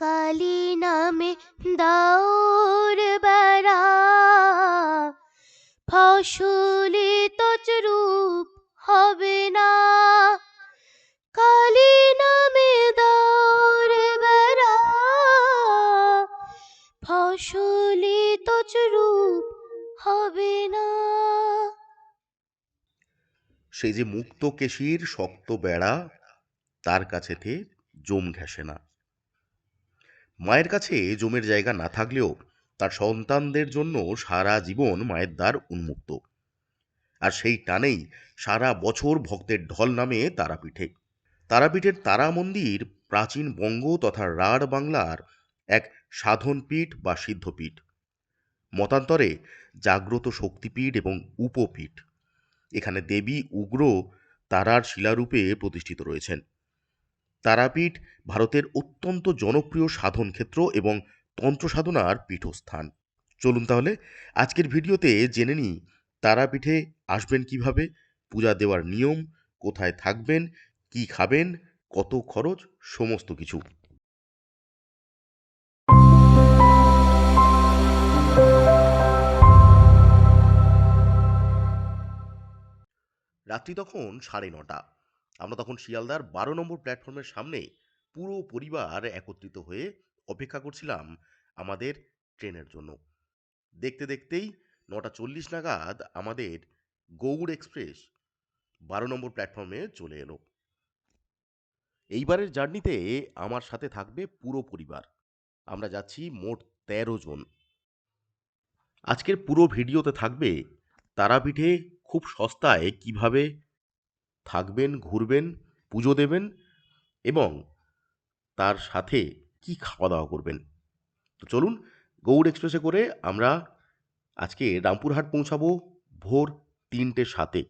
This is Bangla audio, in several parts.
কালী নামে দাউর বেড়া। ফসলে তচরূপ হবে না। কালী নামে দাউর বেড়া। ফসলে তচরূপ হবে না। সেই যে মুক্ত কেশির শক্ত বেড়া, তার কাছেতে জম ঘেঁষে না। মায়ের কাছে জমের জায়গা না থাকলেও তার সন্তানদের জন্য সারা জীবন মায়ের দ্বার উন্মুক্ত। আর সেই টানেই সারা বছর ভক্তের ঢল নামে তারাপীঠে। তারাপীঠের তারা মন্দির প্রাচীন বঙ্গ তথা রাঢ় বাংলার এক সাধনপীঠ বা সিদ্ধপীঠ। মতান্তরে জাগ্রত শক্তিপীঠ এবং উপপীঠ। এখানে দেবী, উগ্র, তারার শিলারূপে প্রতিষ্ঠিত রয়েছেন। তারাপীঠ ভারতের অত্যন্ত জনপ্রিয় সাধন ক্ষেত্র এবং তন্ত্র সাধনার পীঠস্থান। চলুন তাহলে আজকের ভিডিওতে জেনে নিই, তারাপীঠে আসবেন কীভাবে, পূজা দেওয়ার নিয়ম, কোথায় থাকবেন, কি খাবেন, কত খরচ, সমস্ত কিছু। রাত্রি তখন সাড়ে নটা। আমরা তখন শিয়ালদার বারো নম্বর প্ল্যাটফর্মের সামনে পুরো পরিবার একত্রিত হয়ে অপেক্ষা করছিলাম আমাদের ট্রেনের জন্য। দেখতে দেখতেই নটা চল্লিশ নাগাদ আমাদের গৌড় এক্সপ্রেস বারো নম্বর প্ল্যাটফর্মে চলে এলো। এইবারের জার্নিতে আমার সাথে থাকবে পুরো পরিবার। আমরা যাচ্ছি মোট তেরো জন। আজকের পুরো ভিডিওতে থাকবে তারাপীঠে খুব সস্তায় কীভাবে থাকবেন ঘুরবেন পুজো দেবেন এবং তার সাথে কি খাওয়া দাওয়া করবেন। তো চলুন গৌড় এক্সপ্রেসে করে আমরা আজকে রামপুরহাট পৌঁছাবো ভোর তিনটে সাতে।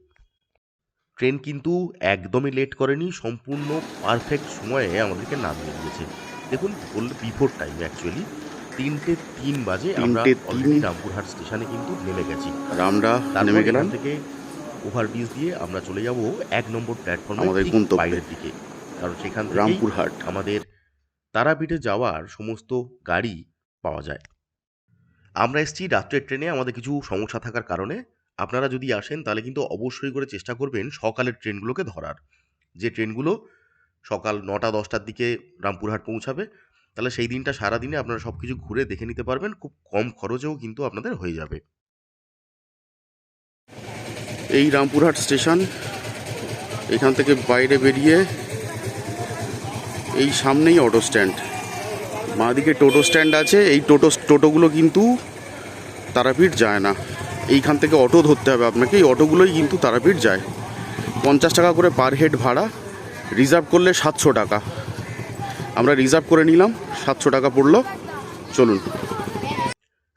ট্রেন কিন্তু একদমই লেট করেনি সম্পূর্ণ পারফেক্ট সময়ে আমাদেরকে নামিয়ে দিয়েছে। দেখুন বললে বিফোর টাইম অ্যাকচুয়ালি তিনটে তিন বাজে আমরা অলরেডি রামপুরহাট স্টেশনে কিন্তু নেমে গেছি। আমরা নেমে গেলাম থেকে ওভারব্রিজ দিয়ে আমরা চলে যাব এক নম্বর প্ল্যাটফর্মে আমাদের বাইরের দিকে। কারণ সেখান থেকে রামপুরহাট। আমাদের তারাপীঠে যাওয়ার সমস্ত গাড়ি পাওয়া যায়। আমরা এসেছি রাত্রের ট্রেনে আমাদের কিছু সমস্যা থাকার কারণে। আপনারা যদি আসেন তাহলে কিন্তু অবশ্যই করে চেষ্টা করবেন সকালের ট্রেনগুলোকে ধরার। যে ট্রেনগুলো সকাল নটা দশটার দিকে রামপুরহাট পৌঁছাবে তাহলে সেই দিনটা সারাদিনে আপনারা সব কিছু ঘুরে দেখে নিতে পারবেন। খুব কম খরচেও কিন্তু আপনাদের হয়ে যাবে। এই রামপুরহাট স্টেশন, এখান থেকে বাইরে বেরিয়ে এই সামনেই অটো স্ট্যান্ড বাঁদিকে টোটো স্ট্যান্ড আছে, এই টোটো, টোটোগুলো কিন্তু তারাপীঠ যায় না। এইখান থেকে অটো ধরতে হবে আপনাকে, এই অটোগুলোই কিন্তু তারাপীঠ যায়। পঞ্চাশ টাকা করে পার হেড ভাড়া রিজার্ভ করলে সাতশো টাকা। আমরা রিজার্ভ করে নিলাম, সাতশো টাকা পড়ল। চলুন।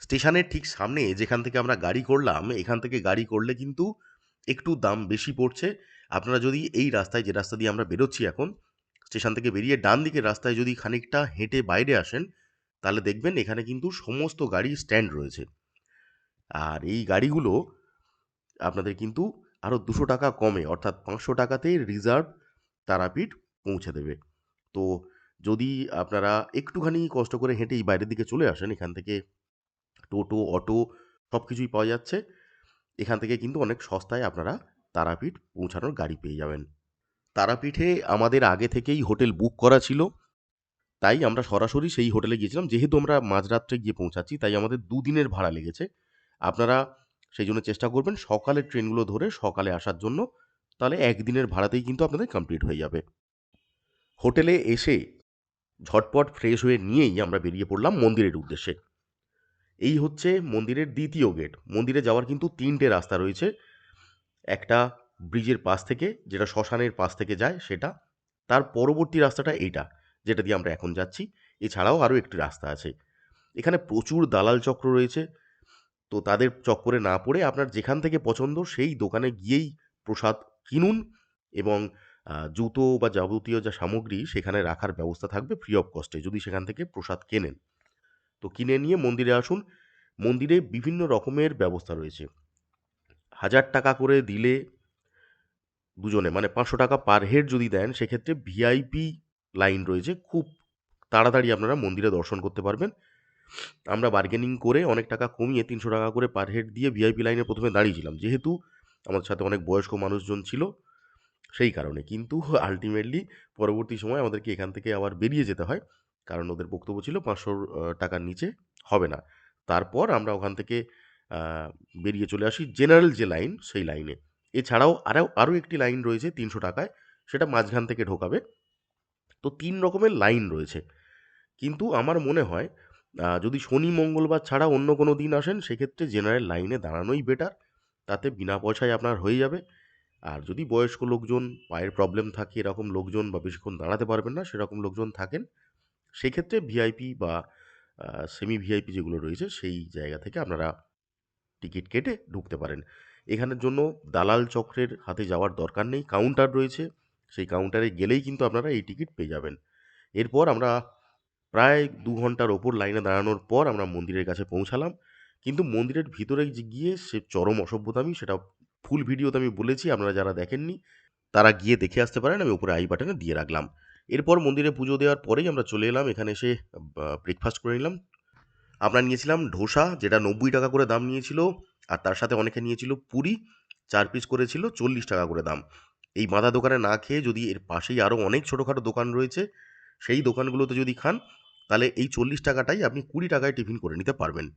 স্টেশনের ঠিক সামনে যেখান থেকে আমরা গাড়ি করলাম, এখান থেকে গাড়ি করলে কিন্তু একটু দাম বেশি পড়ছে। আপনারা যদি এই রাস্তায় যে রাস্তা দিয়ে আমরা বেরোচ্ছি এখন, স্টেশন থেকে বেরিয়ে ডান দিকের রাস্তায় যদি খানিকটা হেঁটে বাইরে আসেন, তাহলে দেখবেন এখানে কিন্তু সমস্ত গাড়ি স্ট্যান্ড রয়েছে। আর এই গাড়িগুলো আপনাদের কিন্তু আরও দুশো টাকা কমে, অর্থাৎ পাঁচশো টাকাতে রিজার্ভ তারাপীঠ পৌঁছে দেবে। তো যদি আপনারা একটুখানি কষ্ট করে হেঁটে এই বাইরের দিকে চলে আসেন, এখান থেকে টোটো, অটো সব কিছুই পাওয়া যাচ্ছে। এখান থেকে কিন্তু অনেক সস্তায় আপনারা তারাপীঠ পৌঁছানোর গাড়ি পেয়ে যাবেন। তারাপীঠে আমাদের আগে থেকেই হোটেল বুক করা ছিল। তাই আমরা সরাসরি সেই হোটেলে গিয়েছিলাম। যেহেতু আমরা মাঝরাত্রে গিয়ে পৌঁছাচ্ছি, তাই আমাদের দুদিনের ভাড়া লেগেছে। আপনারা সেই জন্য চেষ্টা করবেন সকালের ট্রেনগুলো ধরে সকালে আসার জন্য। তাহলে একদিনের ভাড়াতেই কিন্তু আপনাদের কমপ্লিট হয়ে যাবে। হোটেলে এসে ঝটপট ফ্রেশ হয়ে নিয়েই আমরা বেরিয়ে পড়লাম মন্দিরের উদ্দেশ্যে। এই হচ্ছে মন্দিরের দ্বিতীয় গেট। মন্দিরে যাওয়ার কিন্তু তিনটে রাস্তা রয়েছে। একটা ব্রিজের পাশ থেকে, যেটা শ্মশানের পাশ থেকে যায় সেটা। তার পরবর্তী রাস্তাটা এইটা, যেটা দিয়ে আমরা এখন যাচ্ছি। এছাড়াও আরও একটি রাস্তা আছে। এখানে প্রচুর দালাল চক্র রয়েছে। তো তাদের চক্করে না পড়ে আপনার যেখান থেকে পছন্দ সেই দোকানে গিয়েই প্রসাদ কিনুন এবং জুতো বা যাবতীয় যা সামগ্রী সেখানে রাখার ব্যবস্থা থাকবে ফ্রি অফ কস্টে যদি সেখান থেকে প্রসাদ কেনেন। তো কিনে নিয়ে মন্দিরে আসুন। মন্দিরে বিভিন্ন রকমের ব্যবস্থা রয়েছে। হাজার টাকা করে দিলে দুজনে মানে পাঁচশো টাকা পার হেড যদি দেন, সেক্ষেত্রে ভিআইপি লাইন রয়েছে। খুব তাড়াতাড়ি আপনারা মন্দিরে দর্শন করতে পারবেন। আমরা বার্গেনিং করে অনেক টাকা কমিয়ে তিনশো টাকা করে পার হেড দিয়ে ভিআইপি লাইনে প্রথমে দাঁড়িয়েছিলাম। যেহেতু আমাদের সাথে অনেক বয়স্ক মানুষজন ছিল, সেই কারণে। কিন্তু আলটিমেটলি পরবর্তী সময় আমাদেরকে এখান থেকে আবার বেরিয়ে যেতে হয়। কারণ ওদের বক্তব্য ছিল পাঁচশো টাকার নিচে হবে না। তারপর আমরা ওখান থেকে বেরিয়ে চলে আসি জেনারেল যে লাইন, সেই লাইনে। এছাড়াও আরও আরও একটি লাইন রয়েছে তিনশো টাকায়, সেটা মাঝখান থেকে ঢোকাবে। তো তিন রকমের লাইন রয়েছে। কিন্তু আমার মনে হয় যদি শনি, মঙ্গলবার ছাড়া অন্য কোনো দিন আসেন, সেক্ষেত্রে জেনারেল লাইনে দাঁড়ানোই বেটার। তাতে বিনা পয়সায় আপনার হয়ে যাবে। আর যদি বয়স্ক লোকজন, পায়ের প্রবলেম থাকে, এরকম লোকজন বা বেশিক্ষণ দাঁড়াতে পারবেন না, সেরকম লোকজন থাকেন সেক্ষেত্রে ভিআইপি বা সেমি ভিআইপি যেগুলো রয়েছে সেই জায়গা থেকে আপনারা টিকিট কেটে ঢুকতে পারেন। এখানের জন্য দালাল চক্রের হাতে যাওয়ার দরকার নেই, কাউন্টার রয়েছে। সেই কাউন্টারে গেলেই কিন্তু আপনারা এই টিকিট পেয়ে যাবেন। এরপর আমরা প্রায় দু ঘণ্টার ওপর লাইনে দাঁড়ানোর পর আমরা মন্দিরের কাছে পৌঁছালাম। কিন্তু মন্দিরের ভিতরে গিয়ে সে চরম অসভ্যতামি, সেটা ফুল ভিডিওতে আমি বলেছি, আপনারা যারা দেখেননি, তারা গিয়ে দেখে আসতে পারেন, আমি উপরে আই বাটনে দিয়ে রাখলাম। এরপর মন্দিরে পুজো দেওয়ার পরেই আমরা চলে এলাম, এখানে এসে ব্রেকফাস্ট করে নিলাম। আমরা নিয়েছিলাম ধোসা, যেটা নব্বই টাকা করে দাম নিয়েছিল, আর তার সাথে অনেকে নিয়েছিল পুরি, চার পিস করেছিল চল্লিশ টাকা করে দাম। এই মাদা দোকানে না খেয়ে যদি এর পাশেই আরও অনেক ছোটোখাটো দোকান রয়েছে, সেই দোকানগুলোতে যদি খান, তাহলে এই চল্লিশ টাকাটাই আপনি কুড়ি টাকায় টিফিন করে নিতে পারবেন।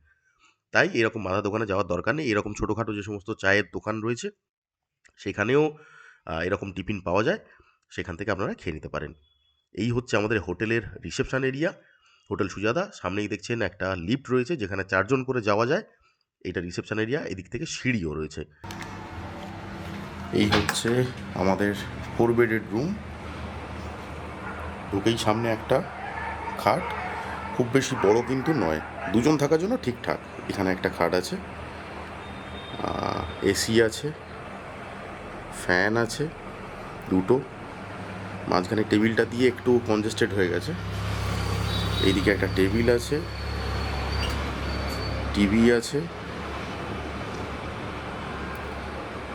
তাই এরকম মাদা দোকানে যাওয়ার দরকার নেই, এরকম ছোটোখাটো যে সমস্ত চায়ের দোকান রয়েছে, সেখানেও এরকম টিফিন পাওয়া যায়, সেখান থেকে আপনারা খেয়ে নিতে পারেন। এই হচ্ছে আমাদের হোটেলের রিসেপশান এরিয়া। হোটেল সুজাদা সামনেই দেখছেন একটা লিফট রয়েছে যেখানে চারজন করে যাওয়া যায়। এটা রিসেপশান এরিয়া, এদিক থেকে সিঁড়িও রয়েছে। এই হচ্ছে আমাদের ফোর বেডেড রুম। ঢুকেই সামনে একটা খাট। খুব বেশি বড় কিন্তু নয়, দুজন থাকার জন্য ঠিকঠাক। এখানে একটা খাট আছে এসি আছে, ফ্যান আছে, দুটো। মাঝখানে টেবিলটা দিয়ে একটু কনজেস্টেড হয়ে গেছে। এইদিকে একটা টেবিল আছে, টিভি আছে,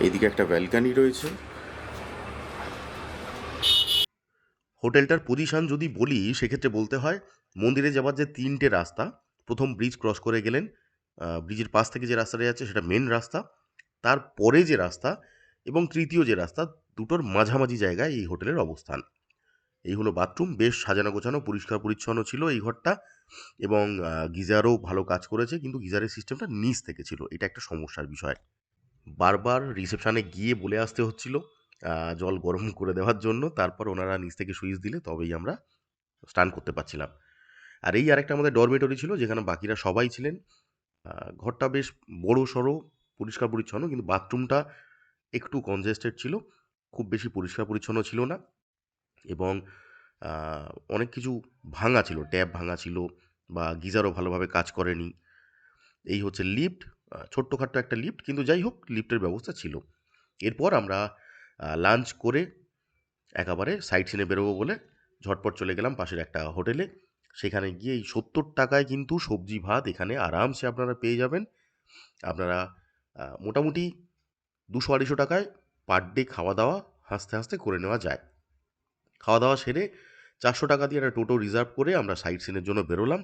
এইদিকে একটা ব্যালকানি রয়েছে। হোটেলটার পজিশন যদি বলি, সেক্ষেত্রে বলতে হয়, মন্দিরে যাওয়ার যে তিনটে রাস্তা, প্রথম ব্রিজ ক্রস করে গেলেন ব্রিজের পাশ থেকে যে রাস্তাটা যাচ্ছে, সেটা মেন রাস্তা, তারপরে যে রাস্তা এবং তৃতীয় যে রাস্তা দুটোর মাঝামাঝি জায়গায় এই হোটেলের অবস্থান। এই হলো বাথরুম, বেশ সাজানো গোছানো, পরিষ্কার পরিচ্ছন্ন ছিল এই ঘরটা এবং গিজারও ভালো কাজ করেছে কিন্তু গিজারের সিস্টেমটা নিচ থেকে ছিল, এটা একটা সমস্যার বিষয়। বারবার রিসেপশানে গিয়ে বলে আসতে হচ্ছিল জল গরম করে দেওয়ার জন্য, তারপর ওনারা নিচ থেকে সুইচ দিলে তবেই আমরা স্নান করতে পারছিলাম। আর এই আরেকটা আমাদের ডরমেটরি ছিল যেখানে বাকিরা সবাই ছিলেন। ঘরটা বেশ বড় সড়ো পরিষ্কার পরিচ্ছন্ন কিন্তু বাথরুমটা একটু কনজেস্টেড ছিল। খুব বেশি পরিষ্কার পরিচ্ছন্ন ছিল না এবং অনেক কিছু ভাঙা ছিল ট্যাপ ভাঙা ছিল বা গিজারও ভালোভাবে কাজ করেনি। এই হচ্ছে লিফট ছোট্টখাট্ট একটা লিফট, কিন্তু যাই হোক, লিফটের ব্যবস্থা ছিল। এরপর আমরা লাঞ্চ করে একেবারে সাইড সিনে বেরোবো বলে ঝটপট চলে গেলাম পাশের একটা হোটেলে সেখানে গিয়ে এই সত্তর টাকায় কিন্তু সবজি, ভাত এখানে আরামসে আপনারা পেয়ে যাবেন। আপনারা মোটামুটি দুশো আড়াইশো টাকায় পার ডে খাওয়া দাওয়া হাসতে হাসতে করে নেওয়া যায়। খাওয়া দাওয়া সেরে চারশো টাকা দিয়ে একটা টোটো রিজার্ভ করে আমরা সাইড সিনের জন্য বেরোলাম।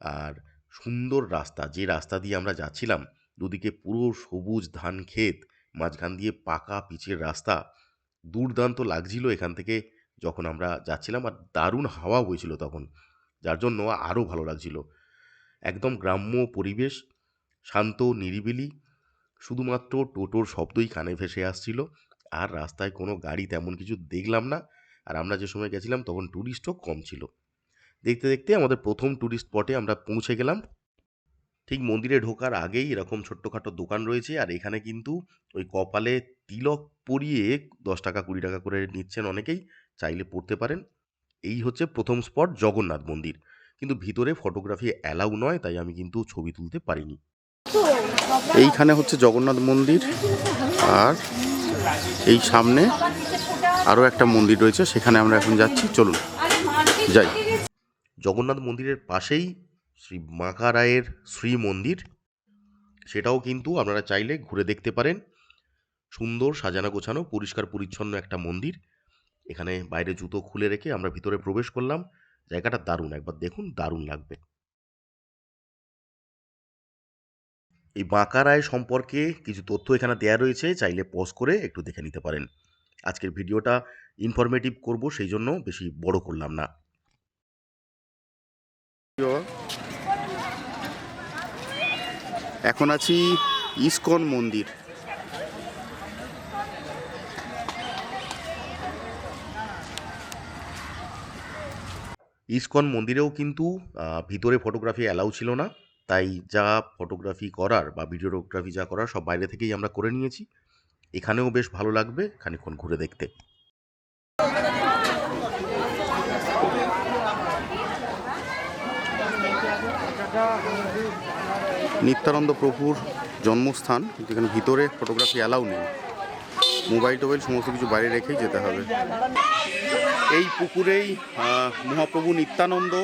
আর সুন্দর রাস্তা, যে রাস্তা দিয়ে আমরা যাচ্ছিলাম, দুদিকে পুরো সবুজ ধান ক্ষেত, মাঝখান দিয়ে পাকা পিচের রাস্তা, দুর্দান্ত লাগছিল এখান থেকে যখন আমরা যাচ্ছিলাম আর দারুণ হাওয়া বইছিল তখন, যার জন্য আরও ভালো লাগছিল। একদম গ্রাম্য পরিবেশ, শান্ত, নিরিবিলি শুধুমাত্র টোটোর শব্দই কানে ভেসে আসছিল। আর রাস্তায় কোনো গাড়ি তেমন কিছু দেখলাম না। আর আমরা যে সময় গেছিলাম তখন ট্যুরিস্টও কম ছিল। দেখতে দেখতে আমাদের প্রথম ট্যুরিস্ট স্পটে আমরা পৌঁছে গেলাম। ঠিক মন্দিরে ঢোকার আগেই এরকম ছোট্টখাটো দোকান রয়েছে। আর এখানে কিন্তু ওই কপালে তিলক পরিয়ে দশ টাকা, কুড়ি টাকা করে নিচ্ছেন অনেকেই। চাইলে পড়তে পারেন। এই হচ্ছে প্রথম স্পট জগন্নাথ মন্দির। কিন্তু ভিতরে ফটোগ্রাফি অ্যালাউ নয়, তাই আমি কিন্তু ছবি তুলতে পারিনি। এইখানে হচ্ছে জগন্নাথ মন্দির আর এই সামনে আরও একটা মন্দির রয়েছে, সেখানে আমরা এখন যাচ্ছি। চলুন, যাই। জগন্নাথ মন্দিরের পাশেই শ্রী মাকা রায়ের শ্রী মন্দির। সেটাও কিন্তু আপনারা চাইলে ঘুরে দেখতে পারেন। সুন্দর সাজানো গোছানো, পরিষ্কার পরিচ্ছন্ন একটা মন্দির। এখানে বাইরে জুতো খুলে রেখে আমরা ভিতরে প্রবেশ করলাম। জায়গাটা দারুণ, একবার দেখুন দারুণ লাগবে। এই বাঁকা রায় সম্পর্কে কিছু তথ্য এখানে দেয়া রয়েছে চাইলে পজ করে একটু দেখে নিতে পারেন। আজকের ভিডিওটা ইনফরমেটিভ করব সেই জন্য বেশি বড় করলাম না। এখন আছি ইসকন মন্দির। ইসকন মন্দিরেও কিন্তু ভিতরে ফটোগ্রাফি অ্যালাউ ছিল না। তাই যা ফটোগ্রাফি করার বা ভিডিওগ্রাফি যা করার সব বাইরে থেকেই আমরা করে নিয়েছি। এখানেও বেশ ভালো লাগবে, খানিক্ষণ ঘুরে দেখতে। নিত্যানন্দ প্রভুর জন্মস্থান, যেখানে ভিতরে ফটোগ্রাফি অ্যালাউ নেই। মোবাইল টোবাইল সমস্ত কিছু বাইরে রেখেই যেতে হবে। এই পুকুরেই মহাপ্রভু নিত্যানন্দ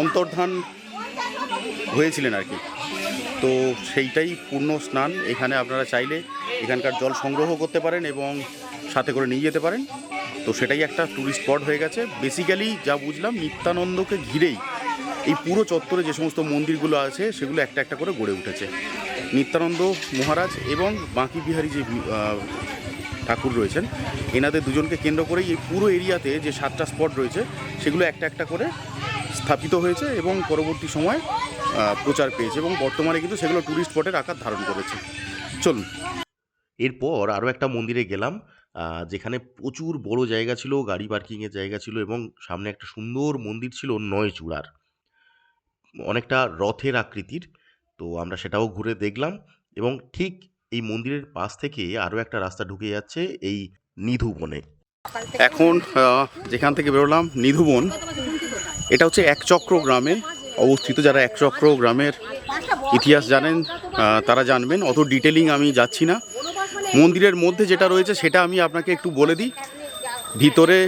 অন্তর্ধান হয়েছিলেন আর কি। তো সেইটাই পূর্ণ স্নান। এখানে আপনারা চাইলে এখানকার জল সংগ্রহ করতে পারেন এবং সাথে করে নিয়ে যেতে পারেন। তো সেটাই একটা ট্যুরিস্ট স্পট হয়ে গেছে। বেসিক্যালি যা বুঝলাম, নিত্যানন্দকে ঘিরেই এই পুরো চত্বরে যে সমস্ত মন্দিরগুলো আছে, সেগুলো একটা একটা করে গড়ে উঠেছে। নিত্যানন্দ মহারাজ এবং বাঁকি বিহারী যে ঠাকুর রয়েছেন, এনাদের দুজনকে কেন্দ্র করেই এই পুরো এরিয়াতে যে সাতটা স্পট রয়েছে, সেগুলো একটা একটা করে স্থাপিত হয়েছে এবং পরবর্তী সময় প্রচার পেয়েছে এবং বর্তমানে কিন্তু সেগুলো ট্যুরিস্ট স্পটের আকার ধারণ করেছে। চলুন। এরপর আরও একটা মন্দিরে গেলাম যেখানে প্রচুর বড় জায়গা ছিল গাড়ি পার্কিংয়ের জায়গা ছিল এবং সামনে একটা সুন্দর মন্দির ছিল নয় চূড়ার। অনেকটা রথের আকৃতির তো আমরা সেটাও ঘুরে দেখলাম এবং ঠিক এই মন্দিরের পাশ থেকে আরও একটা রাস্তা ঢুকে যাচ্ছে এই নিধু বনে। এখন যেখান থেকে বেরোলাম নিধুবন এটা হচ্ছে একচক্র গ্রামে অবস্থিত যারা একচক্র গ্রামের ইতিহাস জানেন তারা জানবেন। অত ডিটেলিং আমি যাচ্ছি না। মন্দিরের মধ্যে যেটা রয়েছে, সেটা আমি আপনাকে একটু বলে দিই। ভিতরে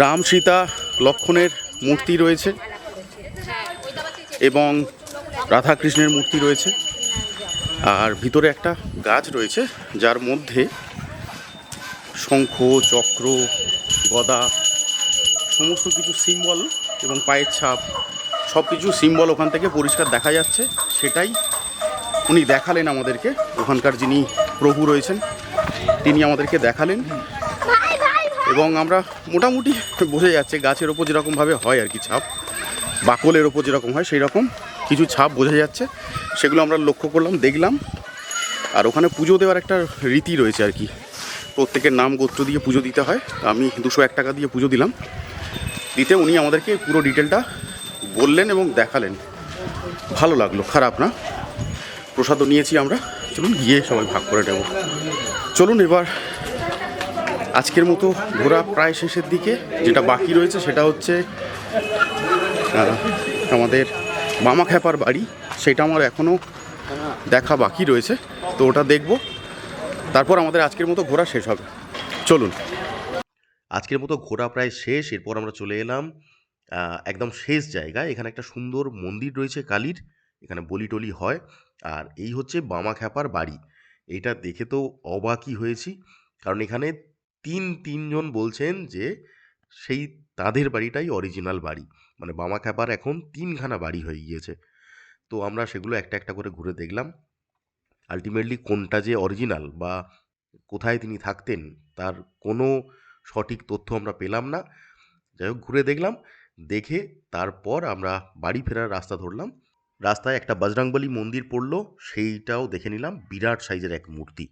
রাম সীতা লক্ষণের মূর্তি রয়েছে এবং রাধাকৃষ্ণের মূর্তি রয়েছে। আর ভিতরে একটা গাছ রয়েছে, যার মধ্যে শঙ্খ, চক্র, গদা, সমস্ত কিছু সিম্বল এবং পায়ের ছাপ সব কিছু সিম্বল ওখান থেকে পরিষ্কার দেখা যাচ্ছে সেটাই উনি দেখালেন আমাদেরকে। ওখানকার যিনি প্রভু রয়েছেন তিনি আমাদেরকে দেখালেন। এবং আমরা মোটামুটি বোঝা যাচ্ছে গাছের ওপর যেরকমভাবে হয় আর কি ছাপ বাকলের ওপর যেরকম হয় সেই রকম কিছু ছাপ বোঝা যাচ্ছে সেগুলো আমরা লক্ষ্য করলাম দেখলাম। আর ওখানে পুজো দেওয়ার একটা রীতি রয়েছে আর কি। প্রত্যেকের নাম গোত্র দিয়ে পুজো দিতে হয়। আমি দুশো এক টাকা দিয়ে পুজো দিলাম। দিতে উনি আমাদেরকে পুরো ডিটেলটা বললেন এবং দেখালেন। ভালো লাগল, খারাপ না? প্রসাদও নিয়েছি আমরা। চলুন গিয়ে সবাই ভাগ করে নেব। চলুন এবার আজকের মতো ঘোরা প্রায় শেষের দিকে। যেটা বাকি রয়েছে সেটা হচ্ছে আমাদের মামা খ্যাপার বাড়ি। সেটা আমার এখনও দেখা বাকি রয়েছে। তো ওটা দেখব। তারপর আমাদের আজকের মতো ঘোরা শেষ হবে। চলুন। আজকের মতো ঘোরা প্রায় শেষ। এরপর আমরা চলে এলাম একদম শেষ জায়গায়। এখানে একটা সুন্দর মন্দির রয়েছে কালীর, এখানে বলি টলি হয়। আর এই হচ্ছে বামা খ্যাপার বাড়ি। এটা দেখে তো অবাকই হয়েছি। কারণ এখানে তিন, তিনজন বলছেন যে সেই তাদের বাড়িটাই অরিজিনাল বাড়ি। মানে বামা খ্যাপার এখন তিনখানা বাড়ি হয়ে গিয়েছে। তো আমরা সেগুলো একটা একটা করে ঘুরে দেখলাম। আলটিমেটলি কোনটা যে অরিজিনাল বা কোথায় তিনি থাকতেন, তার কোনো সঠিক তথ্য আমরা পেলাম না। যাই হোক, ঘুরে দেখলাম, দেখে তারপর আমরা বাড়ি ফেরার রাস্তা ধরলাম। রাস্তায় একটা বজরংবলী মন্দির পড়ল, সেইটাও দেখে নিলাম, বিরাট সাইজের এক মূর্তি।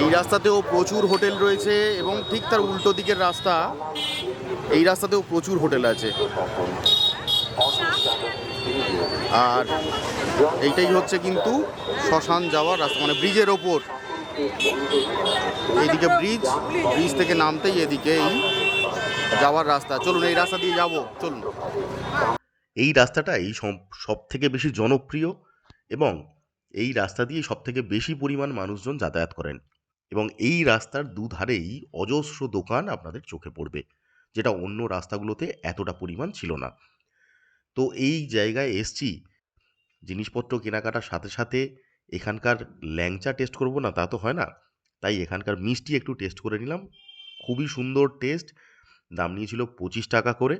এই রাস্তাতেও প্রচুর হোটেল রয়েছে এবং ঠিক তার উল্টো দিকের রাস্তা, এই রাস্তাতেও প্রচুর হোটেল আছে। আর এইটাই হচ্ছে কিন্তু শ্মশান যাওয়ার রাস্তা মানে ব্রিজের ওপর। এইদিকে ব্রিজ ব্রিজ থেকে নামতেই এদিকেই যাওয়ার রাস্তা। চলুন, এই রাস্তা দিয়ে যাব, চলুন। এই রাস্তাটাই সব থেকে বেশি জনপ্রিয় এবং এই রাস্তা দিয়ে সব থেকে বেশি পরিমাণ মানুষজন যাতায়াত করেন এবং এই রাস্তার দুধারেই অজস্র দোকান আপনাদের চোখে পড়বে, যেটা অন্য রাস্তাগুলোতে এতটা পরিমাণ ছিল না। তো এই জায়গায় এসছি, জিনিসপত্র কেনাকাটার সাথে সাথে এখানকার ল্যাংচা টেস্ট করব না তা তো হয় না। তাই এখানকার মিষ্টি একটু টেস্ট করে নিলাম। খুবই সুন্দর টেস্ট। দাম নিয়েছিল পঁচিশ টাকা করে।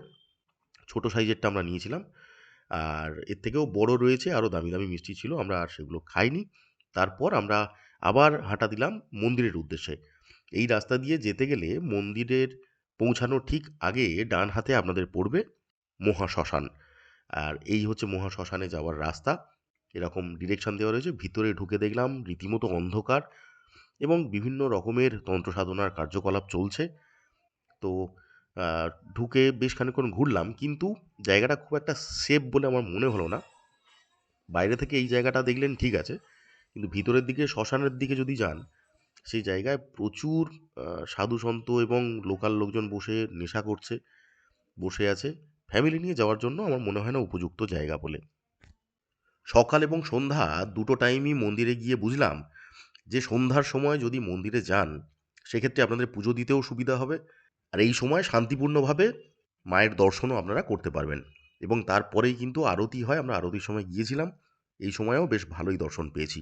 ছোট সাইজেরটা আমরা নিয়েছিলাম। আর এর থেকেও বড় রয়েছে, আরও দামি দামি মিষ্টি ছিল, আমরা আর সেগুলো খাইনি। তারপর আমরা আবার হাঁটা দিলাম মন্দিরের উদ্দেশ্যে। এই রাস্তা দিয়ে যেতে গেলে মন্দিরের পৌঁছানোর ঠিক আগে ডান হাতে আপনাদের পড়বে মহা শ্মশান আর এই হচ্ছে মহা শ্মশানে যাওয়ার রাস্তা। এরকম ডিরেকশন দেওয়া রয়েছে। ভিতরে ঢুকে দেখলাম রীতিমতো অন্ধকার এবং বিভিন্ন রকমের তন্ত্র সাধনার কার্যকলাপ চলছে। তো ঢুকে বেশ খানিকক্ষণ ঘুরলাম কিন্তু জায়গাটা খুব একটা সেফ বলে আমার মনে হলো না। বাইরে থেকে এই জায়গাটা দেখলেন ঠিক আছে, কিন্তু ভিতরের দিকে, শ্মশানের দিকে যদি যান, সেই জায়গায় প্রচুর সাধু সন্ত এবং লোকাল লোকজন বসে নেশা করছে, বসে আছে। ফ্যামিলি নিয়ে যাওয়ার জন্য আমার মনে হয় না উপযুক্ত জায়গা বলে। সকাল এবং সন্ধ্যা দুটো টাইমই মন্দিরে গিয়ে বুঝলাম যে সন্ধ্যার সময় যদি মন্দিরে যান, সেক্ষেত্রে আপনাদের পুজো দিতেও সুবিধা হবে। আর এই সময় শান্তিপূর্ণভাবে মায়ের দর্শনও আপনারা করতে পারবেন। এবং তারপরেই কিন্তু আরতি হয়, আমরা আরতির সময় গিয়েছিলাম। এই সময়েও বেশ ভালোই দর্শন পেয়েছি।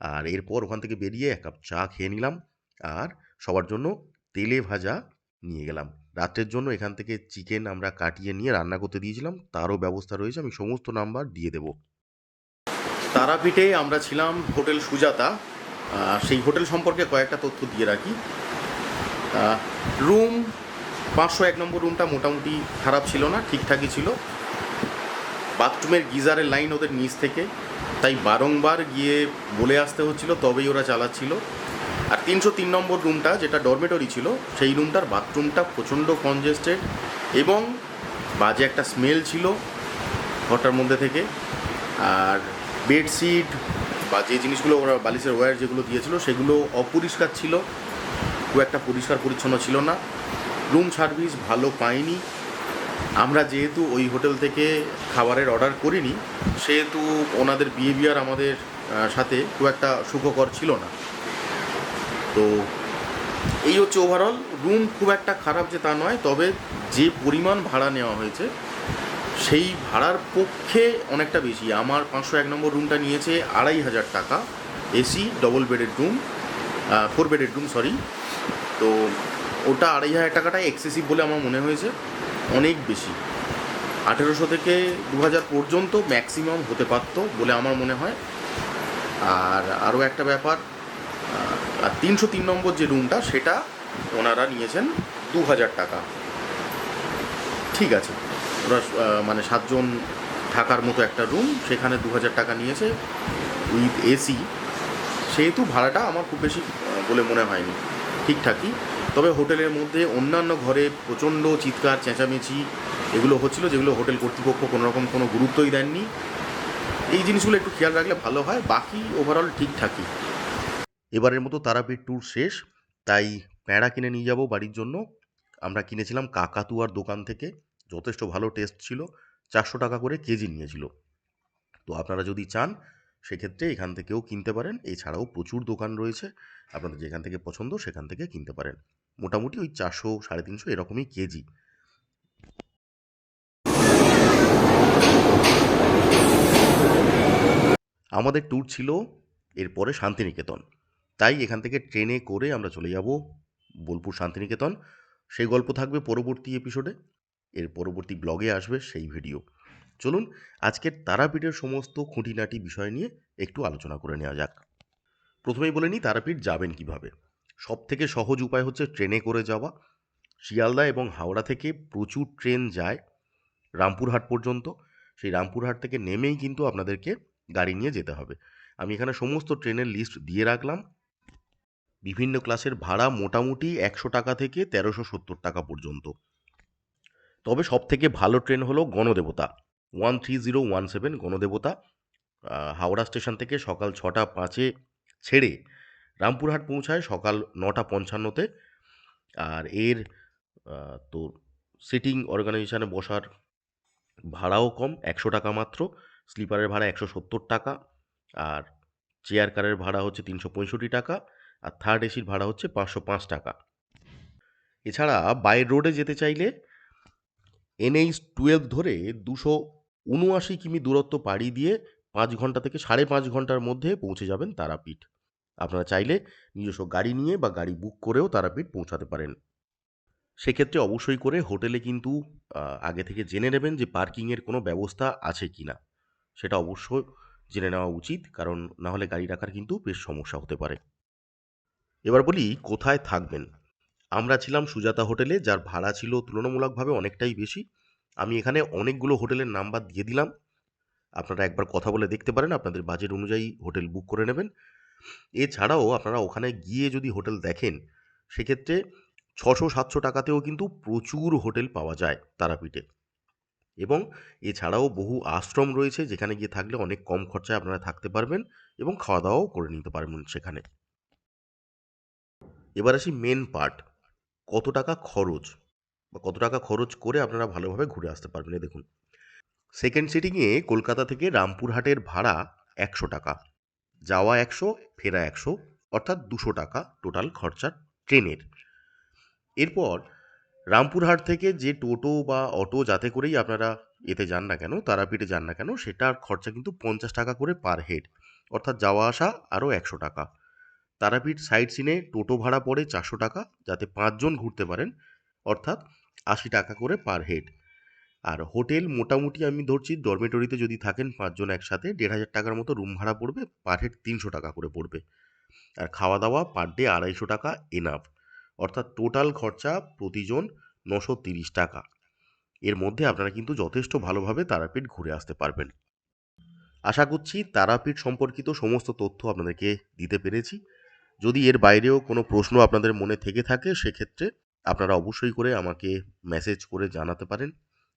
আর এরপর ওখান থেকে বেরিয়ে এক কাপ চা খেয়ে নিলাম আর সবার জন্য তেলে ভাজা নিয়ে গেলাম। রাত্রের জন্য এখান থেকে চিকেন আমরা কাটিয়ে নিয়ে রান্না করতে দিয়েছিলাম। তারও ব্যবস্থা রয়েছে, আমি সমস্ত নাম্বার দিয়ে দেবো। তারাপীঠে আমরা ছিলাম হোটেল সুজাতা। সেই হোটেল সম্পর্কে কয়েকটা তথ্য দিয়ে রাখি। রুম পাঁচশো এক নম্বর রুমটা মোটামুটি খারাপ ছিল না, ঠিকঠাকই ছিল। বাথরুমের গিজারের লাইন ওদের নিচ থেকে। তাই বারংবার গিয়ে বলে আসতে হচ্ছিল, তবেই ওরা চালাচ্ছিল। আর তিনশো তিন নম্বর রুমটা যেটা ডরমেটরি ছিল, সেই রুমটার বাথরুমটা প্রচণ্ড কনজেস্টেড এবং বাজে একটা স্মেল ছিল ঘরটার মধ্যে থেকে। আর বেডশিট বা যে জিনিসগুলো ওরা বালিশের ওয়্যার যেগুলো দিয়েছিল, সেগুলো অপরিষ্কার ছিল। খুব একটা পরিষ্কার পরিচ্ছন্ন ছিল না। রুম সার্ভিস ভালো পাইনি। আমরা যেহেতু ওই হোটেল থেকে খাবারের অর্ডার করিনি, সেহেতু ওনাদের বিহেভিয়ার আমাদের সাথে খুব একটা সুখকর ছিল না। তো এই হচ্ছে ওভারঅল রুম খুব একটা খারাপ যে তা নয়, তবে যে পরিমাণ ভাড়া নেওয়া হয়েছে সেই ভাড়ার পক্ষে অনেকটা বেশি। আমার পাঁচশো এক নম্বর রুমটা নিয়েছে আড়াই হাজার টাকা। এসি ডবল বেডের রুম ফোর বেডের রুম সরি তো ওটা আড়াই হাজার টাকাটা এক্সেসিভ বলে আমার মনে হয়েছে। অনেক বেশি। আঠেরোশো থেকে দু হাজার পর্যন্ত ম্যাক্সিমাম হতে পারতো বলে আমার মনে হয়। আর আরও একটা ব্যাপার আর তিনশো তিন নম্বর যে রুমটা সেটা ওনারা নিয়েছেন দু হাজার টাকা। ঠিক আছে। ওরা মানে সাতজন থাকার মতো একটা রুম সেখানে দু হাজার টাকা নিয়েছে উইথ এসি সেহেতু ভাড়াটা আমার খুব বেশি বলে মনে হয়নি, ঠিকঠাকই। তবে হোটেলের মধ্যে অন্যান্য ঘরে প্রচণ্ড চিৎকার, চেঁচামেচি, এগুলো হচ্ছিল যেগুলো হোটেল কর্তৃপক্ষ কোনো রকম কোনো গুরুত্বই দেননি। এই জিনিসগুলো একটু খেয়াল রাখলে ভালো হয়, বাকি ওভারঅল ঠিকঠাকই। এবারের মতো তারাপীঠ ট্যুর শেষ, তাই প্যাঁড়া কিনে নিয়ে যাব বাড়ির জন্য। আমরা কিনেছিলাম কাকাতুয়ার দোকান থেকে। যথেষ্ট ভালো টেস্ট ছিল, চারশো টাকা করে কেজি নিয়েছিল। তো আপনারা যদি চান, সেক্ষেত্রে এখান থেকেও কিনতে পারেন। এছাড়াও প্রচুর দোকান রয়েছে, আপনাদের যেখান থেকে পছন্দ সেখান থেকে কিনতে পারেন। মোটামুটি ওই চারশো, সাড়ে তিনশো এরকমই কেজি। আমাদের ট্যুর ছিল এরপরে শান্তিনিকেতন। তাই এখান থেকে ট্রেনে করে আমরা চলে যাব বোলপুর শান্তিনিকেতন। সেই গল্প থাকবে পরবর্তী এপিসোডে এর পরবর্তী ব্লগে আসবে সেই ভিডিও চলুন, আজকের তারাপীঠের সমস্ত খুঁটিনাটি বিষয় নিয়ে একটু আলোচনা করে নেওয়া যাক। প্রথমেই বলে নিই, তারাপীঠ যাবেন কীভাবে? সব থেকে সহজ উপায় হচ্ছে ট্রেনে করে যাওয়া। শিয়ালদা এবং হাওড়া থেকে প্রচুর ট্রেন যায় রামপুরহাট পর্যন্ত। সেই রামপুরহাট থেকে নেমেই কিন্তু আপনাদেরকে গাড়ি নিয়ে যেতে হবে। আমি এখানে সমস্ত ট্রেনের লিস্ট দিয়ে রাখলাম। বিভিন্ন ক্লাসের ভাড়া মোটামুটি একশো টাকা থেকে তেরোশো সত্তর টাকা পর্যন্ত। তবে সব থেকে ভালো ট্রেন হলো Ganadevta. One three zero one seven Ganadevta. Howrah station থেকে সকাল ছটা পাঁচে ছেড়ে রামপুরহাট পৌঁছায় সকাল নটা পঞ্চান্নতে। আর এর তো সিটিং অর্গানাইজেশানে বসার ভাড়াও কম, একশো টাকা মাত্র। স্লিপারের ভাড়া একশো সত্তর টাকা। আর চেয়ার কারের ভাড়া হচ্ছে তিনশো পঁয়ষট্টি টাকা। আর থার্ড এসির ভাড়া হচ্ছে পাঁচশো পাঁচ টাকা। এছাড়া বাই রোডে যেতে চাইলে এনএইচ টুয়েলভ ধরে দুশো উনআশি কিমি দূরত্ব পাড়ি দিয়ে পাঁচ ঘণ্টা থেকে সাড়ে পাঁচ ঘণ্টার মধ্যে পৌঁছে যাবেন তারাপীঠ আপনারা চাইলে নিজস্ব গাড়ি নিয়ে বা গাড়ি বুক করেও তারাপীঠ পৌঁছাতে পারেন সেক্ষেত্রে অবশ্যই করে হোটেলে কিন্তু আগে থেকে জেনে নেবেন যে পার্কিংয়ের কোনো ব্যবস্থা আছে কি না সেটা অবশ্য জেনে নেওয়া উচিত। কারণ না হলে গাড়ি রাখার কিন্তু বেশ সমস্যা হতে পারে। এবার বলি, কোথায় থাকবেন? আমরা ছিলাম সুজাতা হোটেলে যার ভাড়া ছিল তুলনামূলকভাবে অনেকটাই বেশি। আমি এখানে অনেকগুলো হোটেলের নাম্বার দিয়ে দিলাম। আপনারা একবার কথা বলে দেখতে পারেন। আপনাদের বাজেট অনুযায়ী হোটেল বুক করে নেবেন। এছাড়াও আপনারা ওখানে গিয়ে যদি হোটেল দেখেন, সেক্ষেত্রে ছশো সাতশো টাকাতেও কিন্তু প্রচুর হোটেল পাওয়া যায় তারাপীঠে। এবং এছাড়াও বহু আশ্রম রয়েছে যেখানে গিয়ে থাকলে অনেক কম খরচায় আপনারা থাকতে পারবেন এবং খাওয়া-দাওয়াও করে নিতে পারবেন সেখানে। এবার আসি মেন পার্ট। কত টাকা খরচ? বা কত টাকা খরচ করে আপনারা ভালোভাবে ঘুরে আসতে পারবেন? দেখুন। সেকেন্ড সিটিংয়ে কলকাতা থেকে রামপুরহাটের ভাড়া ৳১০০ যাওয়া ১০০, ফেরা ১০০ অর্থাৎ ৳২০০ টোটাল খরচা ট্রেনের। এরপর রামপুরহাট থেকে যে টোটো বা অটো যাতে করেই আপনারা এতে যান না কেন, তারাপীঠে যান না কেন, সেটার খরচা কিন্তু ৳৫০ করে পার হেড। অর্থাৎ যাওয়া আসা আরও ৳১০০ তারাপীঠ সাইট সিনে টোটো ভাড়া পড়ে ৳৪০০ যাতে ৫ জন ঘুরতে পারেন। অর্থাৎ ৳৮০ করে পার হেড। আর হোটেল মোটামুটি আমি ধরছি ডরমেটরিতে যদি থাকেন পাঁচজন একসাথে, দেড় হাজার টাকার মতো রুম ভাড়া পড়বে। পার হেড ৳৩০০ করে পড়বে। আর খাওয়া-দাওয়া পার ডে ৳২৫০ এনাফ। অর্থাৎ টোটাল খরচা প্রতিজন ৳৯৩০ এর মধ্যে আপনারা কিন্তু যথেষ্ট ভালোভাবে তারাপীঠ ঘুরে আসতে পারবেন। আশা করছি তারাপীঠ সম্পর্কিত সমস্ত তথ্য আপনাদেরকে দিতে পেরেছি। যদি এর বাইরেও কোনো প্রশ্ন আপনাদের মনে থেকে থাকে, সেক্ষেত্রে আপনারা অবশ্যই করে আমাকে মেসেজ করে জানাতে পারেন।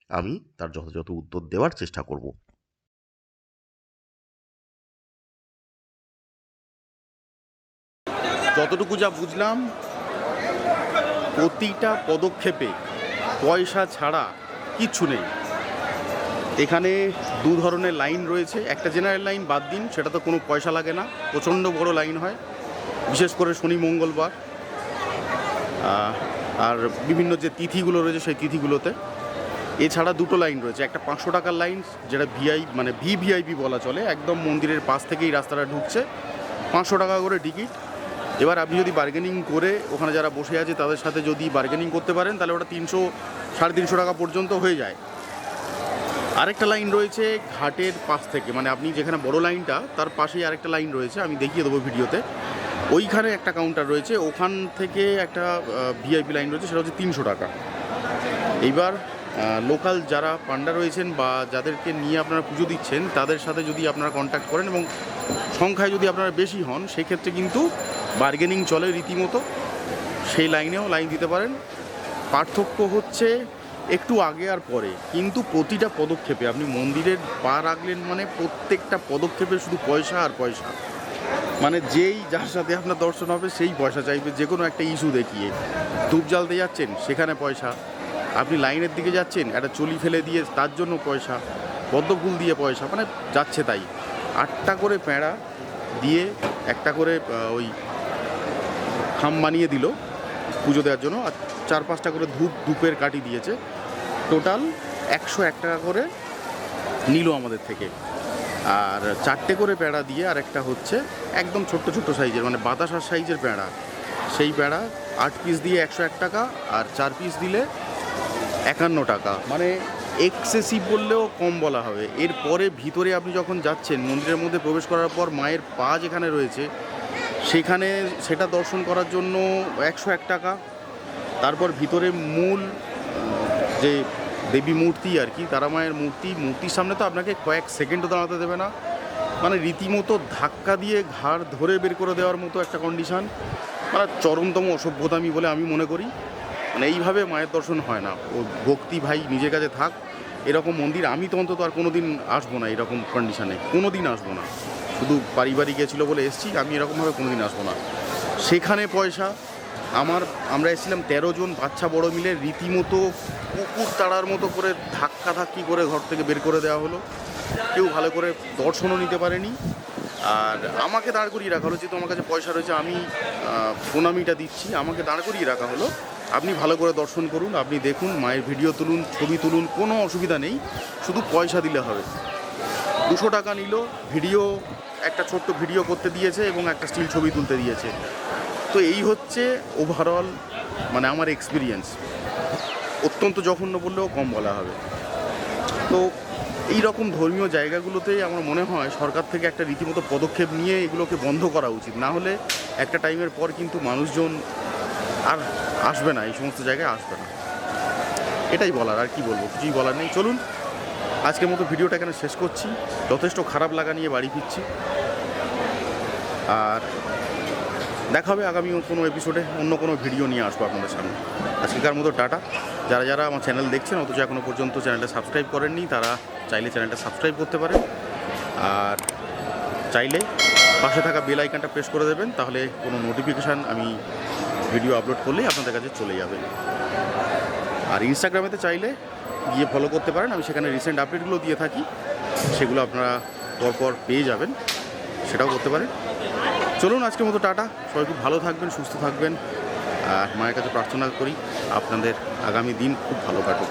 আমি তার যথাযথ উত্তর দেওয়ার চেষ্টা করব। যতটুকু যা বুঝলাম, প্রতিটা পদক্ষেপে পয়সা ছাড়া কিচ্ছু নেই এখানে দু ধরনের লাইন রয়েছে একটা জেনারেল লাইন বাদ দিন সেটা তো কোনো পয়সা লাগে না প্রচণ্ড বড় লাইন হয় বিশেষ করে শনি, মঙ্গলবার আর বিভিন্ন যে তিথিগুলো রয়েছে সেই তিথিগুলোতে। এছাড়া দুটো লাইন রয়েছে, একটা পাঁচশো টাকার লাইন, যেটা ভিআই মানে ভি ভিআইপি বলা চলে, একদম মন্দিরের পাশ থেকেই রাস্তাটা ঢুকছে, পাঁচশো টাকা করে টিকিট। এবার আপনি যদি বার্গেনিং করে ওখানে যারা বসে আছে তাদের সাথে যদি বার্গেনিং করতে পারেন, তাহলে ওটা তিনশো, সাড়ে তিনশো টাকা পর্যন্ত হয়ে যায়। আরেকটা লাইন রয়েছে ঘাটের পাশ থেকে মানে আপনি যেখানে বড় লাইনটা, তার পাশেই আরেকটা লাইন রয়েছে, আমি দেখিয়ে দেবো ভিডিওতে। ওইখানে একটা কাউন্টার রয়েছে, ওখান থেকে একটা ভিআইপি লাইন রয়েছে, সেটা হচ্ছে তিনশো টাকা। এইবার লোকাল যারা পান্ডা রয়েছেন বা যাদেরকে নিয়ে আপনারা পুজো দিচ্ছেন, তাদের সাথে যদি আপনারা কন্ট্যাক্ট করেন এবং সংখ্যায় যদি আপনারা বেশি হন, সেক্ষেত্রে কিন্তু বার্গেনিং চলে রীতিমতো। সেই লাইনেও লাইন দিতে পারেন। পার্থক্য হচ্ছে একটু আগে আর পরে, কিন্তু প্রতিটা পদক্ষেপে, আপনি মন্দিরের পা রাখলেন মানে প্রত্যেকটা পদক্ষেপে শুধু পয়সা আর পয়সা। মানে যেই যার সাথে আপনার দর্শন হবে, সেই পয়সা চাইবে, যে কোনো একটা ইস্যু দেখিয়ে। ধূপ জ্বালতে যাচ্ছেন, সেখানে পয়সা। আপনি লাইনের দিকে যাচ্ছেন, একটা চলি ফেলে দিয়ে তার জন্য পয়সা পদ্মফুল দিয়ে পয়সা মানে যাচ্ছে তাই। আটটা করে প্যাঁড়া দিয়ে একটা করে ওই খাম বানিয়ে দিল পুজো দেওয়ার জন্য, আর চার পাঁচটা করে ধূপ ধূপের কাটি দিয়েছে। টোটাল একশো এক টাকা করে নিল আমাদের থেকে। আর চারটে করে প্যাড়া দিয়ে আর একটা হচ্ছে একদম ছোট্ট ছোট্ট সাইজের মানে বাতাসার সাইজের প্যাড়া সেই প্যাড়া আট পিস দিয়ে একশো এক টাকা আর চার পিস দিলে একান্ন টাকা। মানে এক্সেসিভ বললেও কম বলা হবে। এরপরে ভিতরে আপনি যখন যাচ্ছেন, মন্দিরের মধ্যে প্রবেশ করার পর মায়ের পা যেখানে রয়েছে, সেখানে সেটা দর্শন করার জন্য একশো এক টাকা। তারপর ভিতরে মূল যে দেবী মূর্তি আর কি তারা মায়ের মূর্তি। মূর্তির সামনে তো আপনাকে কয়েক সেকেন্ডও দাঁড়াতে দেবে না। মানে রীতিমতো ধাক্কা দিয়ে ঘাড় ধরে বের করে দেওয়ার মতো একটা কন্ডিশন মানে চরমতম অসভ্যতামি বলে আমি মনে করি। মানে এইভাবে মায়ের দর্শন হয় না। ও ভক্তি ভাই নিজের কাছে থাক, এরকম মন্দির আমি তো অন্তত আর কোনো দিন আসব না এরকম কন্ডিশানে কোনো দিন আসব না। শুধু পারিবারিক গেছিল বলে এসছি, আমি এরকমভাবে কোনো দিন আসব না। সেখানে পয়সা আমার, আমরা এসেছিলাম তেরো জন বাচ্চা বড় মিলে রীতিমতো কুকুর তাড়ার মতো করে ধাক্কা ধাক্কি করে ঘর থেকে বের করে দেওয়া হলো। কেউ ভালো করে দর্শনও নিতে পারেনি। আর আমাকে দাঁড় করিয়ে রাখা হলো, যেহেতু আমার কাছে পয়সা রয়েছে, আমি প্রণামীটা দিচ্ছি। আমাকে দাঁড় করিয়ে রাখা হলো। আপনি ভালো করে দর্শন করুন, আপনি দেখুন, মায়ের ভিডিও তুলুন, ছবি তুলুন, কোনো অসুবিধা নেই। শুধু পয়সা দিলে হবে। দুশো টাকা নিল, ভিডিও, একটা ছোট্ট ভিডিও করতে দিয়েছে এবং একটা স্টিল ছবি তুলতে দিয়েছে। তো এই হচ্ছে ওভারঅল মানে আমার এক্সপিরিয়েন্স অত্যন্ত জঘন্য বললেও কম বলা হবে। তো এই রকম ধর্মীয় জায়গাগুলোতে আমার মনে হয় সরকার থেকে একটা রীতিমতো পদক্ষেপ নিয়ে এগুলোকে বন্ধ করা উচিত। না হলে একটা টাইমের পর কিন্তু মানুষজন আর আসবে না, এই সমস্ত জায়গায় আসবে না। এটাই বলার, আর কি বলব, কিছুই বলার নেই। চলুন, আজকের মতো ভিডিওটা এখানে শেষ করছি। যথেষ্ট খারাপ লাগা নিয়ে বাড়ি ফিরছি। আর দেখা হবে আগামী কোনো এপিসোডে অন্য কোনো ভিডিও নিয়ে আসব আপনাদের সামনে। আজকেকার মতো টাটা। যারা যারা আমার চ্যানেল দেখছেন, অথচ এখনও পর্যন্ত চ্যানেলটা সাবস্ক্রাইব করেননি, তারা চাইলে চ্যানেলটা সাবস্ক্রাইব করতে পারেন। আর চাইলে পাশে থাকা বেল আইকনটা প্রেস করে দেবেন, তাহলে কোনো নোটিফিকেশান আমি ভিডিও আপলোড করলেই আপনাদের কাছে চলে যাবে। আর ইনস্টাগ্রামেতে চাইলে গিয়ে ফলো করতে পারেন। আমি সেখানে রিসেন্ট আপডেটগুলো দিয়ে থাকি, সেগুলো আপনারা পরপর পেয়ে যাবেন, সেটাও করতে পারেন। চলুন আজকের মতো টাটা। সবাই খুব ভালো থাকবেন, সুস্থ থাকবেন। আর মায়ের কাছে প্রার্থনা করি আপনাদের আগামী দিন খুব ভালো কাটুক।